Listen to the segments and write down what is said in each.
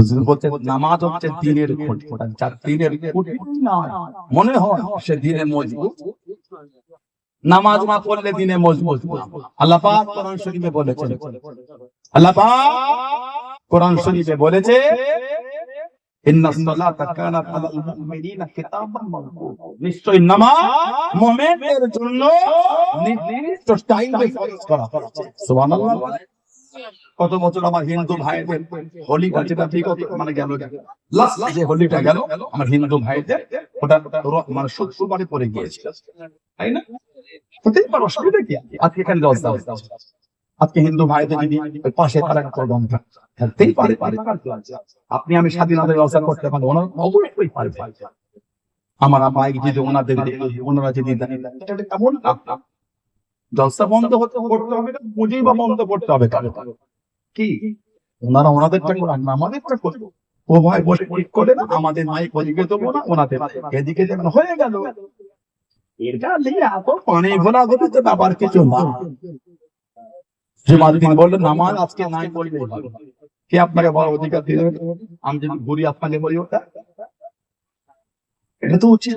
হুজুর নামাজ হচ্ছে দিনের যার দিনের না মনে হয় সে দিনে মজবুত। নামাজ না পড়লে দিনে মজবুত। আল্লাহ পাক কোরআন শরীফে বলেছেন। আল্লাহ পাক কোরআন শরীফে বলেছে নিশ্চয় নামাজ মুমিনদের জন্য নির্দিষ্ট টাইমে ফরজ করা সুবহানাল্লাহ। কত বছর আমার হিন্দু ভাইদের হোলিটা যেটা বিগত মানে গেল লাস্ট যে হোলিটা গেল আমার হিন্দু ভাইদের ওটা মানে শুক্রবারে পরে গিয়েছিল তাই না হতেই পারে অসুবিধা কি আজকে এখানে লজ্জা হচ্ছে। আজকে হিন্দু ভাইদের যদি পাশে তারা একটা থাকতেই পারে পারে আপনি আমি স্বাধীনতা ব্যবস্থা করতে পারি ওনার অবশ্যই পারে পারে। আমার মাইক যদি ওনাদের ওনারা যদি কেমন? জলসা বন্ধ হতে করতে হবে না বা বন্ধ করতে হবে। কি? ওনারা ওনাদেরটা করে আমরা আমাদেরটা করব। ও ভাই বসে ঠিক করে না, আমাদের মাইক ওদিকে দেবো না, ওনাদের এদিকে দেবেন হয়ে গেল। এটা না। তো উচিত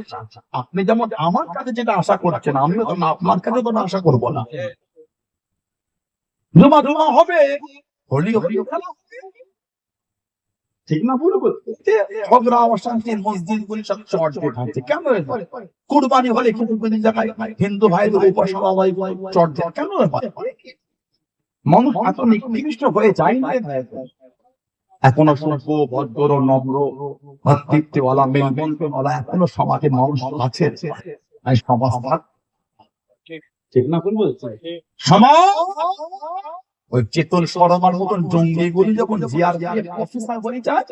আপনি যেমন আমার কাছে যেটা আশা করছেন, আমিও আপনার কাছে তো আশা করব না। হবে। হোলি হোলি খেলা। ঠিক না ভুল? যে ঝগড়া অশান্তির মসজিদ গুলি সব থাকছে কেন কুরবানি হলে জায়গায় হিন্দু ভাইদের উপর সবাই কেন মানুষ এত নিকৃষ্ট হয়ে যায় না এখনও সভ্য ভদ্র নম্র ভাতৃত্বওয়ালা মেলবন্ধনওয়ালা এখনও সমাজে মানুষ আছে। সমাজ ঠিক না ভুল বলছি? সমাজ ওই চেতন শর্মার মতন যখন অফিসার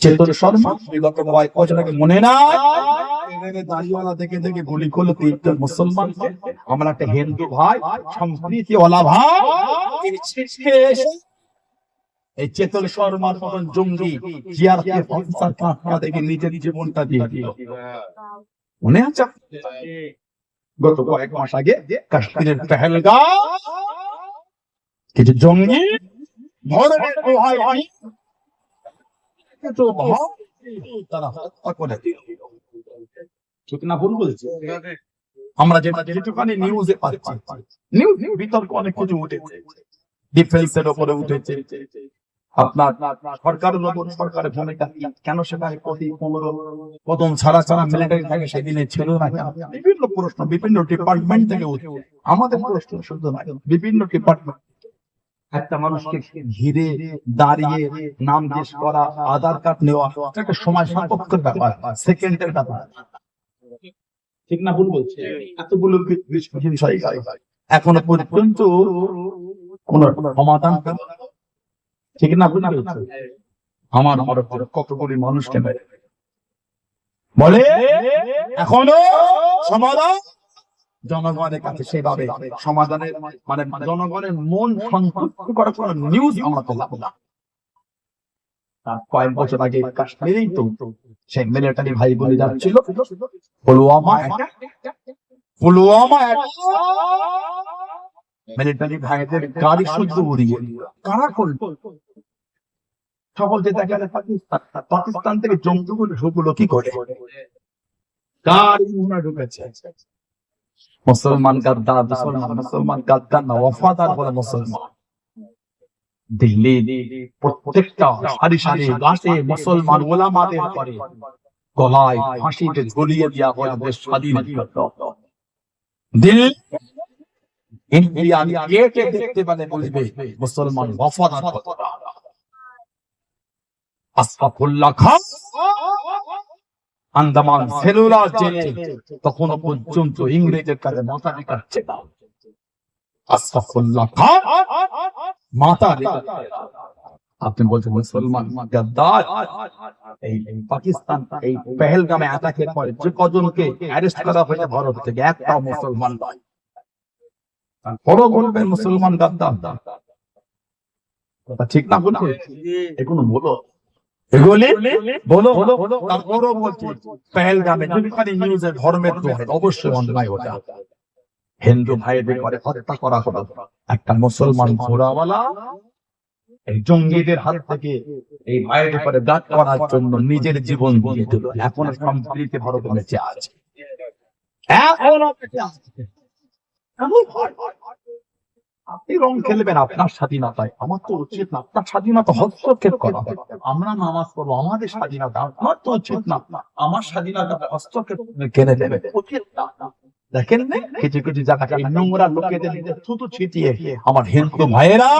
চেতন শর্মা বিগত কয়েক বছর মনে না গুলি করল তিনজন মুসলমান আমার একটা হিন্দু ভাই, সম্প্রীতিওয়ালা ভাই তিনি ছিটকে এসে এই চেতন শর্মার মতন জঙ্গি অফিসার কাঁকা দেখে জীবনটা দিয়ে দিল। মনে আছে? গত কয়েক মাস আগে কাশ্মীরের পেহেলগাঁও কিছু জঙ্গি ধর্মের ভাই ভাই কিছু তারা হত্যা করে ঠিক না ভুল বলছি আমরা যেটা যেটুখানি নিউজে পাচ্ছি নিউজ বিতর্ক অনেক কিছু উঠেছে ডিফেন্সের উপরে উঠেছে আপনার সরকারের উপর সরকারের ভূমিকা কেন সেখানে প্রতি পনেরো কদম ছাড়া ছাড়া মিলিটারি থাকে সেদিনে ছিল না কেন? বিভিন্ন প্রশ্ন বিভিন্ন ডিপার্টমেন্ট থেকে উঠছে আমাদের প্রশ্ন শুধু নয় বিভিন্ন ডিপার্টমেন্ট একটা মানুষকে ঘিরে দাঁড়িয়ে নাম জিজ্ঞেস করা আধার কার্ড নেওয়া একটা সময় সাপেক্ষের ব্যাপার সেকেন্ডের ব্যাপার। ঠিক না ভুল বলছে? এতগুলো হয়ে গেল। এখনও পর্যন্ত কোন সমাধান ঠিক না ভুল বলছে? আমার আমার কতগুলি মানুষকে বলে এখনও সমাধান জনগণের কাছে সেভাবে সমাধানের মানে জনগণের মন সন্তুষ্ট করার কোন নিউজ আমরা না। কয়েক বছর আগে কাশ্মীরেই তো সেই মিলিটারি ভাই বলে যাচ্ছিল, পুলওয়ামা পুলওয়ামা মিলিটারি ভাইদের গাড়ি শুদ্ধ উড়িয়ে কারা করল? যায় পাকিস্তান পাকিস্তান থেকে জঙ্গিগুলো ঢুকলো কি করে? গাড়ি ঢুকেছে? মুসলমান গাদ্দার মুসলমান মুসলমান গাদ্দার না ওয়াফাদার বলে মুসলমান। দিল্লি প্রত্যেকটা সারি সারি গাছে মুসলমান ওলামাদের করে গলায় ফাঁসিতে ঝুলিয়ে দেওয়া হয় দেশ স্বাধীন দিল্লি ইন্ডিয়ান গেটে দেখতে পেলে বলবে মুসলমান ওয়াফাদার কতটা আশরাফুল্লাহ খান। আন্দামান সেলুলার জেলে তখনও পর্যন্ত ইংরেজের কাছে মাথা রেখাচ্ছে না আশরাফুল্লাহ খান মাথা আপনি বলছেন মুসলমান গাদ্দার। এই পাকিস্তান এই পেহেলগামে অ্যাটাকের পরে যে কজনকে অ্যারেস্ট করা হয়েছে ভারত থেকে একটাও মুসলমান নয়। বড় বলবেন মুসলমান গাদ্দার। কথা ঠিক না বলছে এগুলো বলো? এগুলি বলো তারপরও বলছি পেহেলগামে যদি নিউজে ধর্মের দোহাই অবশ্যই অন্যায় ওটা হিন্দু ভাইদের ঘরে হত্যা করা হলো। একটা মুসলমান ঘোড়াওয়ালা এই জঙ্গিদের হাত থেকে এই ভাইয়ের উপরে দাঁত করার জন্য নিজের জীবন দিয়ে দিল। এখন ভারত বেঁচে আছে। এখনও? আপনি খেলবেন আপনার স্বাধীনতায়। আমার তো উচিত না। আপনার স্বাধীনতা হস্তক্ষেপ করা। আমরা নামাজ পড়ব, আমাদের স্বাধীনতা। আমার তো উচিত না। আমার স্বাধীনতা হস্তক্ষেপ কেড়ে দেবে উচিত না। দেখেন কিছু কিছু জায়গায় নোংরা লোকেদের থুতু ছিটিয়ে আমার হিন্দু ভাইয়েরা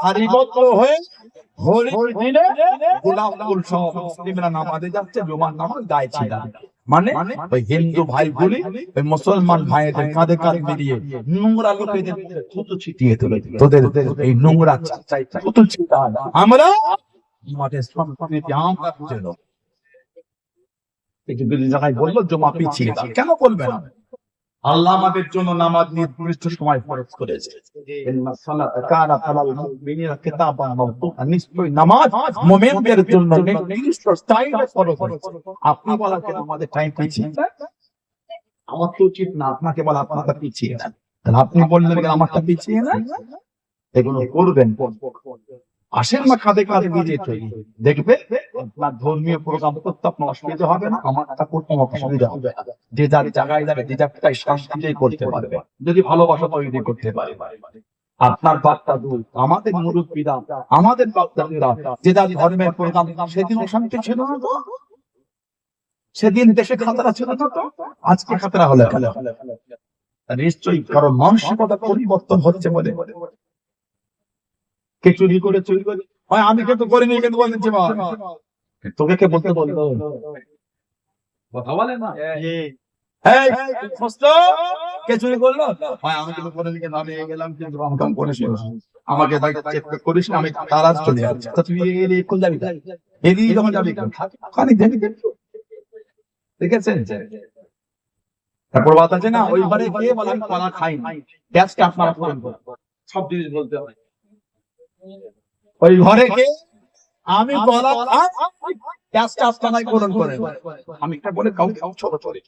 সারিবদ্ধ হয়ে গোলাপ ফুল সহ মুসলিমরা নামাজে যাচ্ছে, জুমার নামাজ গাইছে মানে ওই হিন্দু ভাই বলি ওই মুসলমান ভাইদের কাঁধে কাঁধ মিলিয়ে নোংরা লোকেদের থুতু ছিটিয়ে তোলে তোদের এই নোংরা থুতু ছিটা আমরা আমাদের সংস্কৃতি আমরা বুঝে নেব। কিছু কিছু জায়গায় বলল জমা পিছিয়ে। কেন বলবে না আল্লাহ আমাদের জন্য নামাজ নির্দিষ্ট সময় ফরজ করেছে। নিশ্চয়ই নামাজ মুমিনদের জন্য নির্দিষ্ট টাইমে ফরজ। আপনি বলা কেন আমাদের টাইম পিছিয়ে আমার তো উচিত না আপনাকে বলা আপনারটা পিছিয়ে দেন। তাহলে আপনি বললেন আমারটা পিছিয়ে না এগুলো করবেন। আসেন না কাঁধে কাঁধে মিলিয়ে চলি। দেখবে আপনার ধর্মীয় প্রোগ্রাম করতে আপনার অসুবিধা হবে না আমারটা করতে আমার অসুবিধা হবে। যে যার জায়গায় যাবে যে যারটাই শান্তিতেই করতে পারবে। যদি ভালোবাসা তৈরি করতে পারে। আপনার বার্তা দূর আমাদের মুরব্বীরা আমাদের বার্তারা যে যার ধর্মের প্রোগ্রাম সেদিন শান্তি ছিল না তো? সেদিন দেশে খাতরা ছিল না তো? আজকে খাতরা হলে? নিশ্চয়ই কারণ মানসিকতা পরিবর্তন হচ্ছে বলে। কে চুরি করে চুরি করে? হয় আমি কিন্তু করিনি কিন্তু বলছি তোকে কে বলতে বলতো কথা বলে না? কে চুরি করল? আমি কিন্তু করিনি কিন্তু আমি গেলাম কিন্তু আমাকে করিস না। আমাকে করিস না আমি তারাজ চলে যাচ্ছি। তুই এলি যাবি? এদিকে যখন যাবি খালি দেখি দেখেছেন? তারপর বাত আছে না ওই ঘরে গিয়ে বলে আমি কলা খাই না গ্যাসটা আপনারা সব জিনিস বলতে হয়। ওই ঘরে কে আমি আপনারাই পূরণ করে আমি এটা বলে কাউকে ছোট চলে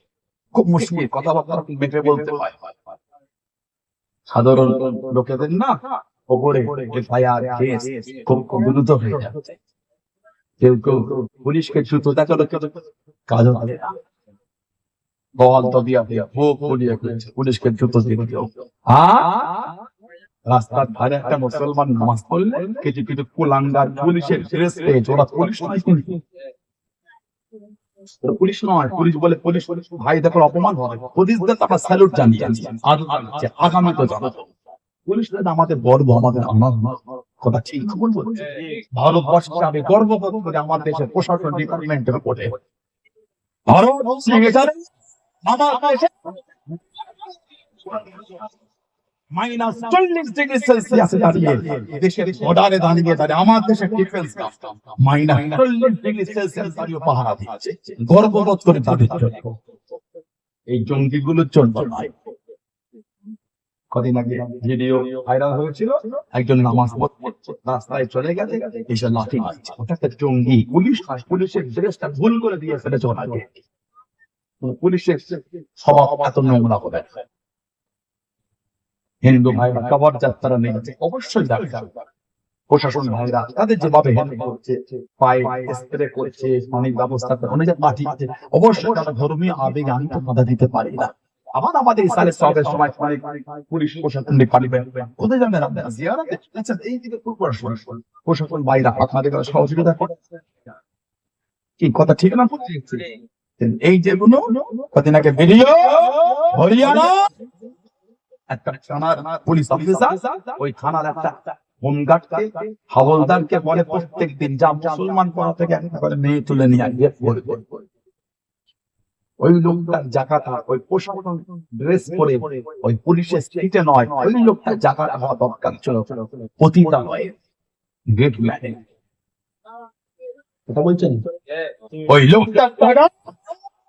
খুব মুশকিল কথাবার্তা মেপে বলতে হয়। সাধারণ লোকেদের না ওপরে এফআইআর কেস খুব দ্রুত হয়ে যাচ্ছে কেউ কেউ পুলিশকে দ্রুত দেখা কাজ হবে না। বল তো দিয়া দিয়া পুলিশ পুলিশকে দ্রুত দিয়ে দিও হ্যাঁ রাস্তার ধারে একটা মুসলমান নামাজ পড়লে কিছু কিছু কুলাঙ্গার, পুলিশের ড্রেস পুলিশ নয় কিন্তু। পুলিশ নয়, পুলিশ বলে পুলিশ। ভাই, দেখো, অপমান আমরা স্যালুট আগামী তো আমাদের গর্ব আমাদের আমার কথা ঠিক খবর ভারতবর্ষে আমি গর্ব করি আমার দেশের প্রশাসন ডিপার্টমেন্টের উপরে। ভারত আমার মাইনাস চল্লিশ ডিগ্রি সেলসিয়াসে দাঁড়িয়ে। দেশের বর্ডারে দাঁড়িয়ে দাঁড়িয়ে আমার দেশের ডিফেন্স মাইনাস চল্লিশ ডিগ্রি সেলসিয়াস দাঁড়িয়ে পাহারা দিচ্ছে। গর্ববোধ করে তাদের জন্য। এই জঙ্গিগুলোর জন্য নয়। কদিন আগে ভিডিও ভাইরাল হয়েছিল একজন নামাজ রাস্তায় চলে গেছে এসে লাঠি মারছে। ওটা একটা জঙ্গি পুলিশ পুলিশের ড্রেসটা ভুল করে দিয়ে ফেলেছে ওনাকে পুলিশের স্বভাব এত নোংরা হবে। হিন্দু ভাইরা কবর যাত্রা নেমেছে অবশ্যই প্রশাসন ভাইরা তাদের হেল্প করছে, পায়ে স্প্রে করছে অনেক ব্যবস্থা অনেক আছে, অবশ্যই তারা ধর্মীয় আবেগ আমি তো বাধা দিতে পারি না। আবার আমাদের সবের সময় পুলিশ প্রশাসন আচ্ছা এই দিকে প্রশাসন প্রশাসন বাইরা আপনাদের সহযোগিতা করে। কি, কথা ঠিক না এই যেগুলো কদিন আগে ভিডিও হরিয়ানা। একটা থানার পুলিশ অফিসার ওই থানার একটা হোমগার্ডকে হাওলদারকে বলে প্রত্যেক দিন যা মুসলমান পাড়া থেকে একটা করে মেয়ে তুলে নিয়ে আসবে ওই লোকটার জাকাতা ওই প্রশাসন ড্রেস পরে ওই পুলিশের স্ট্রিটে নয় ওই লোকটার জাকাতা হওয়া দরকার ছিল পতিতা নয় গেট ম্যানে। কথা বলছেন? ওই লোকটার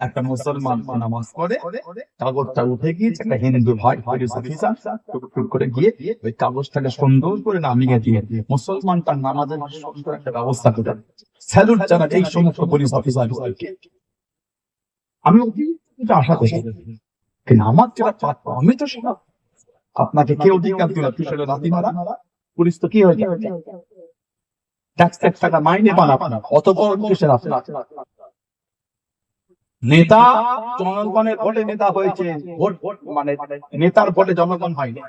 একটা মুসলমান নামাজ পড়ে কাগজটা উঠে গিয়েছে একটা হিন্দু ভাই পুলিশ অফিসার টুক করে গিয়ে ওই কাগজটাকে সুন্দর করে নামিয়ে দিয়ে মুসলমান তার নামাজের সুন্দর একটা ব্যবস্থা করে স্যালুট জানা এই সমস্ত পুলিশ অফিসারকে আমি আশা করি কিন্তু আমার যেটা পাত্র আমি তো সেটা আপনাকে কেউ অধিকার দিল? কিশোর রাতি মারা পুলিশ তো কি হয়ে যাবে ট্যাক্স ট্যাক্স টাকা মাইনে পান অত বড় কিসের আপনার। নেতা জনগণের ভোটে নেতা হয়েছে। ভোট ভোট মানে নেতার ভোটে জনগণ হয়নি।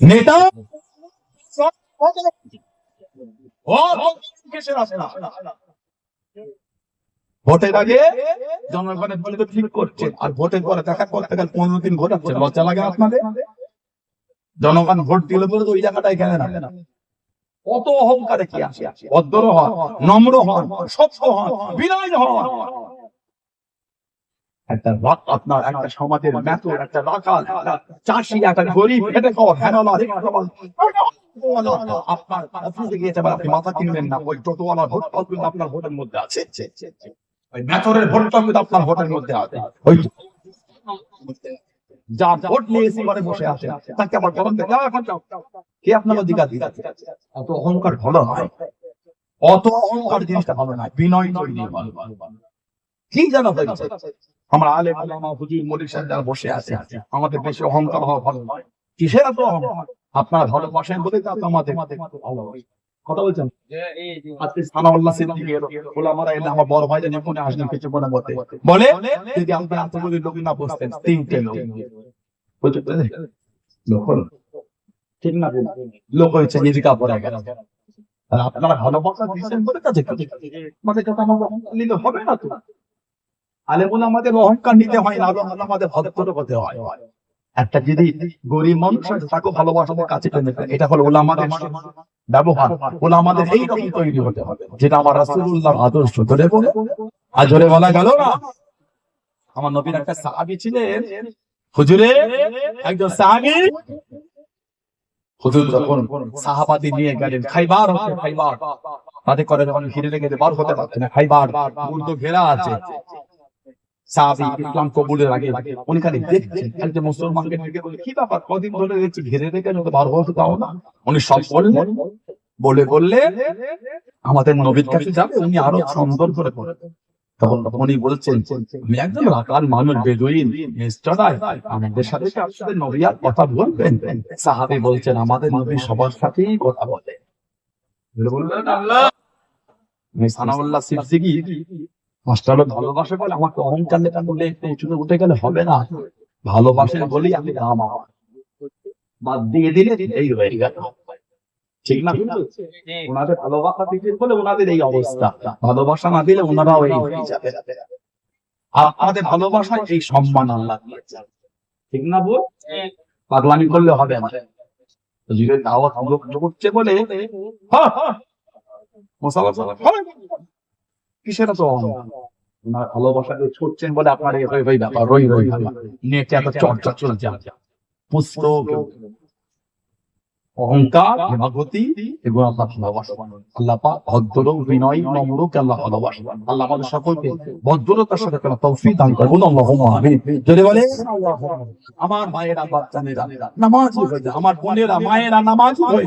নেতা? ভোটের আগে জনগণের ভোটে তো ঠিক করছে। আর ভোটের পরে দেখা করতে গেলে পনেরো দিন ভোট হচ্ছে লজ্জা লাগে আপনাদের? জনগণ ভোট দিলে বলে তো ওই জায়গাটায় কেন না। কত অহংকারে কি আসে ভদ্র হন নম্র হন সভ্য হন বিনয় হন। একটা রাত আপনার একটা সমাজের মেথর একটা রাখাল চাষি একটা গরিব এটা খাওয়া ফেনালা আপনার অফিসে গিয়েছে আপনি মাথা কিনবেন না। ওই ভোট আপনার ভোটের মধ্যে আছে। ওই মেথরের আপনার ভোটের মধ্যে আছে। ওই যা ভোট ঘরে বসে আছে। তাকে আবার গরম দেখে। এখন কে আপনার অধিকার দিতে অত অহংকার ভালো নয়। অত অহংকার জিনিসটা ভালো নয়। বিনয় তৈরি কি জানা হয়েছে। আমরা আলে আলামা হুজুর মলিক সাহেব যারা বসে আছে আমাদের বেশি অহংকার হওয়া ভালো নয়। কিসের এত অহংকার? আপনারা ভালোবাসেন বলে তো আমাদের ভালো কথা বলছেন? আজকে সানাউল্লাহ সিদ্দিকী ওলামারা এলে আমার বড় ভাই জানি কোনে আসলেন কিছু মনে মতে বলে? যদি আপনি আত্মবোধী লোক না বসতেন তিনটে লোক। বুঝতে লোক ঠিক না লোক হয়েছে আপনারা দিচ্ছেন বলে কথা নিলে হবে না তো। আমাদের অহংকার নিতে হয় না আমাদের ভদ্র হতে হয়। একটা যদি গরিব মানুষ তাকে ভালোবাসাদের কাছে। এটা হলো ওলামাদের ব্যবহার। রকম তৈরি হতে হবে যেটা আমার রাসূলুল্লাহর আদর্শ। ধরে বলে আর ধরে বলা গেল না? আমার নবীর একটা সাহাবী ছিলেন। হুজুরে একজন সাহাবী। হুজুর যখন সাহাবাদি নিয়ে গেলেন খাইবার হচ্ছে খাইবার। তাতে করে যখন ঘিরে লেগে বার হতে পারছে না খাইবার। ঘেরা আছে। সাহাবী ইসলাম কবুলের আগে উনি খালি দেখছেন। একজন মুসলমানকে কি ব্যাপার? কদিন ধরে দেখছি ঘিরে রেখে বার হতে দাও না। উনি সব বললেন বলে বললে আমাদের নবীর কাছে যাবে উনি আরও সুন্দর করে বলবেন তখন উনি বলছেন আমি একজন রাকাল মানুষ বেদুইন আমাদের সাথে আপনাদের নবী আর কথা বলবেন? সাহাবী বলছেন আমাদের নবী সবার সাথেই কথা বলে। বললেন আল্লাহ! সানাউল্লাহ সিদ্দিকী মাস্টার ভালোবাসে বলে আমাকে অহংকার নেতা বলে উঁচুতে উঠে গেলে হবে না ভালোবাসে বলেই আমি দাম আমার বাদ দিয়ে দিলে এই হয়ে গেল ঠিক না ওনাদের ভালোবাসা দিতে বলে ওনাদের এই অবস্থা ভালোবাসা না দিলে হয়ে যাবে আমাদের ভালোবাসায় এই সম্মান আল্লাহ ঠিক না বল পাগলামি করলে হবে না যদি দাওয়াত বলে হ্যাঁ, কিসের তো ওনার ভালোবাসাকে ছুটছেন বলে আপনার এই ব্যাপার, রই রই নেটে এত চর্চা চলছে পুস্তক অহংকার, হিমাগতি, এগুলো আল্লাহ ভালোবাসা। আল্লাহ পাক ভদ্র বিনয় নম্রকে আল্লাহ ভালোবাসা। আল্লাহ আমাদের সকলকে ভদ্রতার সাথে কোনো তৌফিক দান করুন, আল্লাহুম্মা আমিন। যদি বলে, আমার মায়েরা বাচ্চানেরা নামাজ আমার বোনেরা, মায়েরা নামাজ হয়ে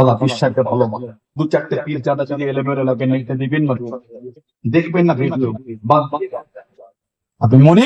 দাদা বিশ্বাসকে ভালো দু চারটে পীর চাঁদা যদি এলে লাগে নিতে দিবেন না। দেখবেন না ভিডিও। বাদ। আপনি মনে